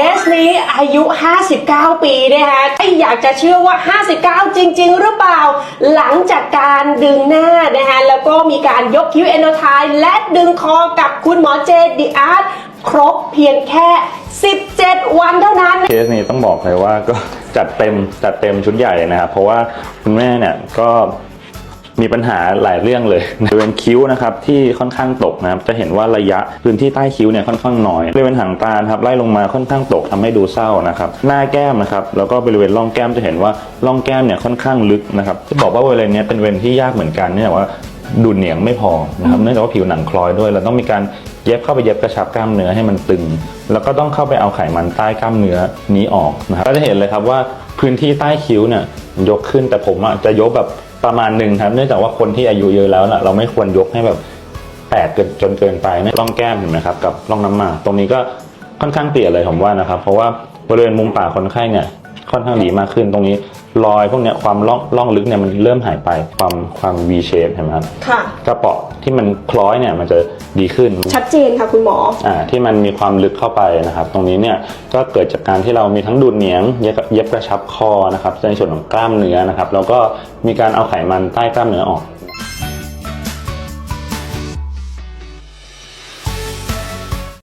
เอสนี้อายุ 59 ปีนะคะไม่อยากจะเชื่อว่า 59 จริง ๆ หรือเปล่า หลังจากการดึงหน้านะคะแล้วก็มีการยกคิ้วเอนโดไทและดึงคอกับคุณหมอเจดีอาร์ตครบเพียงแค่ 17 วันเท่านั้น เคสนี้ต้องบอกเลยว่าก็ จัดเต็มจัดเต็มชุดใหญ่เลยนะครับ เพราะว่าคุณแม่เนี่ยก็ มีปัญหาหลายเรื่องเลยบริเวณคิ้วนะครับที่ค่อนข้างตกนะครับจะเห็นว่าระยะพื้นที่ใต้คิ้วเนี่ยค่อนข้างน้อยบริเวณหางตาครับไล่ลงมาค่อนข้างตกทำให้ดูเศร้านะครับหน้าแก้มนะครับแล้วก็บริเวณร่องแก้มจะเห็นว่าร่องแก้มเนี่ยค่อนข้างลึกนะครับที่บอกว่าบริเวณนี้เป็นบริเวณที่ยากเหมือนกันเนื่องจากว่าดูดเหนียงไม่พอนะครับเนื่องจากว่าผิวหนังคล้อยด้วย เราต้องมีการเย็บเข้าไปเย็บกระชับกล้ามเนื้อให้มันตึง แล้วก็ต้องเข้าไปเอาไขมันใต้กล้ามเนื้อนี้ออกนะครับก็จะเห็นเลยครับว่าพื้นที่ใต้คิ้วเนี่ยยกขึ้นแต่ผมอะจะยกแบบ ประมาณหนึ่งครับ เนื่องจากว่าคนที่อายุเยอะแล้วนะเราไม่ควรยกให้แบบแตกเกินจนเกินไปนะร่องแก้มเห็นไหมครับกับร่องน้ำหมากตรงนี้ก็ค่อนข้างเตี่ยเลยผมว่านะครับ เพราะว่าบริเวณมุมปากคนไข้เนี่ย ค่อนข้างดีมากขึ้นตรงนี้รอยพวกเนี้ยความร่องร่องลึกเนี่ยมันเริ่มหายไปความความ V shape เห็นไหมครับค่ะ กระเปาะที่มันคล้อยเนี่ยมันจะดีขึ้น ชัดเจนค่ะคุณหมอ อ่าที่มันมีความลึกเข้าไปนะครับ ตรงนี้เนี่ยก็เกิดจากการที่เรามีทั้งดูดเหนียงเย็บเย็บกระชับคอนะครับในส่วนของกล้ามเนื้อนะครับแล้วก็มีการเอาไขมันใต้กล้ามเนื้อออก